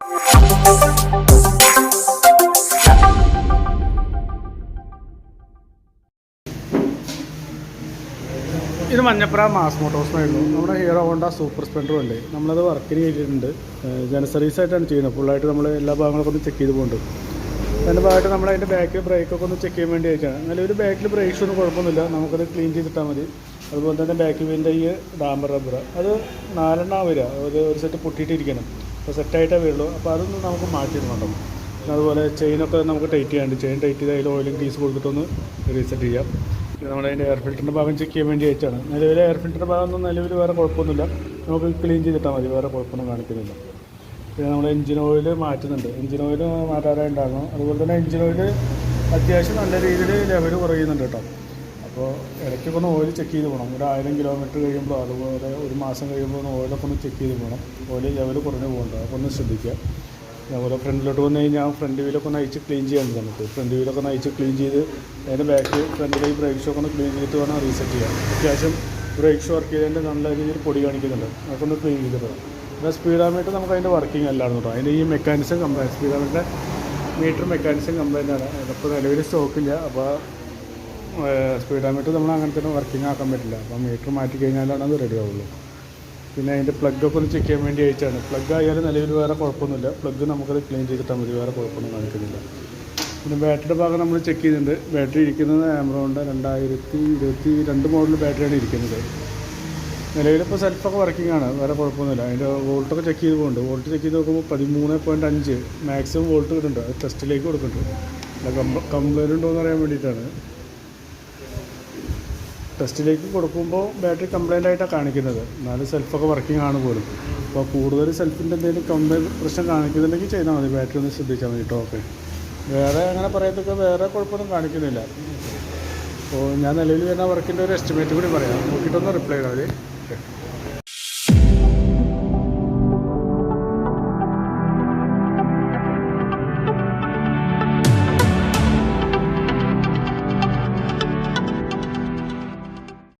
ഇത് മഞ്ഞപ്പുറ മാസ് മോട്ടോഴ്സിനായിരുന്നു നമ്മുടെ hero Honda super സ്പ്ലെൻഡറും ഉണ്ട്. നമ്മളത് വർക്കിന് ചെയ്തിട്ടുണ്ട്. ജന സർവീസ് ആയിട്ടാണ് ചെയ്യുന്നത്. ഫുള്ളായിട്ട് നമ്മൾ എല്ലാ ഭാഗങ്ങളൊക്കെ ഒന്ന് ചെക്ക് ചെയ്ത് പോകുന്നുണ്ട് അതിന്റെ ഭാഗമായിട്ട് നമ്മൾ അതിന്റെ ബാക്കിൽ ബ്രേക്കൊക്കെ ഒന്ന് ചെക്ക് ചെയ്യാൻ വേണ്ടി അയച്ചാണ് നിലവിൽ ബാക്കിൽ ബ്രേക്ക് ഷൂ ഒന്നും കുഴപ്പമൊന്നുമില്ല. നമുക്കത് ക്ലീൻ ചെയ്തിട്ടാൽ മതി. അതുപോലെ തന്നെ ബാക്കിൽ വീലിന്റെ ഈ ഡാമ്പർ റബ്ബർ. അത് നാലെണ്ണം വരിക. ഒരു ഒരു സെറ്റ് പൊട്ടിയിട്ടിരിക്കണം. അപ്പോൾ സെറ്റായിട്ടേ വരുള്ളൂ അപ്പോൾ അതൊന്നും നമുക്ക് മാറ്റിയിടുന്നുണ്ടോ പിന്നെ അതുപോലെ ചെയിനൊക്കെ നമുക്ക് ടൈറ്റ് ചെയ്യാണ്ട് ചെയിൻ ടൈറ്റ് ചെയ്ത് അതിൽ ഓയിലും ഗ്രീസ് കൊടുത്തിട്ടൊന്ന് റീസെറ്റ് ചെയ്യാം. പിന്നെ നമ്മളതിന്റെ എയർ ഫിൽറ്ററിന്റെ ഭാഗം ചെക്ക് ചെയ്യാൻ വേണ്ടി അയച്ചാണ് നിലവിൽ എയർ ഭാഗം ഒന്നും നിലവിൽ വേറെ കുഴപ്പമൊന്നുമില്ല. നമുക്ക് ക്ലീൻ ചെയ്തിട്ടാൽ മതി. വേറെ കുഴപ്പമൊന്നും കാണിക്കുന്നില്ല. പിന്നെ നമ്മൾ എഞ്ചിൻ ഓയിൽ മാറ്റുന്നുണ്ട്. എഞ്ചിൻ ഓയിൽ മാറ്റാറായി ഉണ്ടാകണം. അതുപോലെ തന്നെ എഞ്ചിൻ ഓയിൽ അത്യാവശ്യം നല്ല രീതിയിൽ ലെവൽ കുറയുന്നുണ്ട് കേട്ടോ. അപ്പോൾ ഇടയ്ക്കൊക്കെ ഒന്ന് ഓയിൽ ചെക്ക് ചെയ്ത് പോകണം. ഒരു ആയിരം കിലോമീറ്റർ കഴിയുമ്പോൾ അതുപോലെ ഒരു മാസം കഴിയുമ്പോൾ ഒന്ന് ഓയിലൊക്കെ ഒന്ന് ചെക്ക് ചെയ്ത് പോകണം. ഓയിൽ ലെവൽ കുറഞ്ഞു പോകുന്നുണ്ട് അപ്പോൾ ഒന്ന് ശ്രദ്ധിക്കുക. അതുപോലെ ഫ്രണ്ടിലോട്ട് വന്നു കഴിഞ്ഞാൽ ഫ്രണ്ട് വീലൊക്കെ ഒന്ന് അയച്ച് ക്ലീൻ ചെയ്യാൻ നമുക്ക് ഫ്രണ്ട് വീലൊക്കെ ഒന്ന് അയച്ച് ക്ലീൻ ചെയ്ത് അതിന്റെ ബാക്ക് ഫ്രണ്ടിലെ ഈ ബ്രേക്ക് ഷോക്ക് ഒന്ന് ക്ലീൻ ചെയ്തിട്ട് വേണം റീസെറ്റ് ചെയ്യാം അത്യാവശ്യം ബ്രേക്ക് ഷോ വർക്ക് ചെയ്തതിന്റെ നല്ല രീതിയിൽ പൊടി കാണിക്കുന്നുണ്ട്. അതൊക്കെ ഒന്ന് ക്ലീൻ ചെയ്തിട്ട് പിന്നെ സ്പീഡാമീറ്റർ നമുക്ക് അതിന്റെ വർക്കിംഗ് അല്ലായിരുന്നു കേട്ടോ. അതിന്റെ ഈ മെക്കാനിസം കംപ്ലൈന്റ് സ്പീഡാമീറ്ററിന്റെ മീറ്റർ മെക്കാനിസം കംപ്ലൈന്റ് ആണ് അതിപ്പോൾ നിലവിൽ സ്റ്റോക്കില്ല അപ്പോൾ സ്പീഡാമീറ്റർ നമ്മൾ അങ്ങനെ തന്നെ വർക്കിംഗ് ആക്കാൻ പറ്റില്ല. അപ്പോൾ മീറ്റർ മാറ്റി കഴിഞ്ഞാലാണ് അത് റെഡി ആവുള്ളൂ. പിന്നെ അതിന്റെ പ്ലഗൊക്കെ ഒന്ന് ചെക്ക് ചെയ്യാൻ വേണ്ടി അയച്ചാണ് പ്ലഗ് ആയാലും നിലവിൽ വേറെ കുഴപ്പമൊന്നുമില്ല. പ്ലഗ് നമുക്കത് ക്ലീൻ ചെയ്തിട്ടാൽ മതി. വേറെ കുഴപ്പമൊന്നും കാണിക്കുന്നില്ല. പിന്നെ ബാറ്ററിയുടെ ഭാഗം നമ്മൾ ചെക്ക് ചെയ്തിട്ടുണ്ട് ബാറ്ററി ഇരിക്കുന്നത് ആമറോണിന്റെ രണ്ടായിരത്തി ഇരുപത്തി രണ്ട് മോഡൽ ബാറ്ററിയാണ് ഇരിക്കുന്നത്. നിലവിലിപ്പോൾ സെൽഫൊക്കെ വർക്കിംഗ് ആണ്. വേറെ കുഴപ്പമൊന്നുമില്ല. അതിന്റെ വോൾട്ടൊക്കെ ചെക്ക് ചെയ്ത് പോകുന്നുണ്ട് വോൾട്ട് ചെക്ക് ചെയ്ത് നോക്കുമ്പോൾ പതിമൂന്ന് പോയിന്റ് അഞ്ച്. മാക്സിമം വോൾട്ട് കിട്ടുന്നുണ്ട്. അത് ടെസ്റ്റിലേക്ക് കൊടുക്കുന്നുണ്ട്. അല്ല കംപ്ലൈന്റ് ഉണ്ടോ എന്ന് അറിയാൻ വേണ്ടിയിട്ടാണ്. ടെസ്റ്റിലേക്ക് കൊടുക്കുമ്പോൾ ബാറ്ററി കംപ്ലൈന്റ് ആയിട്ടാണ് കാണിക്കുന്നത്. എന്നാലും സെൽഫൊക്കെ വർക്കിംഗ് ആണ് പോലും. അപ്പോൾ കൂടുതൽ സെൽഫിന്റെ എന്തെങ്കിലും കംപ്ലൈന്റ് പ്രശ്നം കാണിക്കുന്നുണ്ടെങ്കിൽ ചെയ്താൽ മതി. ബാറ്ററി ഒന്ന് ശ്രദ്ധിച്ചാൽ മതി കേട്ടോ ഓക്കെ. വേറെ അങ്ങനെ പറയത്തൊക്കെ വേറെ കുഴപ്പമൊന്നും കാണിക്കുന്നില്ല. അപ്പോൾ ഞാൻ നിലവിൽ വരുന്ന വർക്കിന്റെ ഒരു എസ്റ്റിമേറ്റ് കൂടി പറയാം. നോക്കിയിട്ടൊന്ന് റിപ്ലൈ ചെയ്താൽ മതി.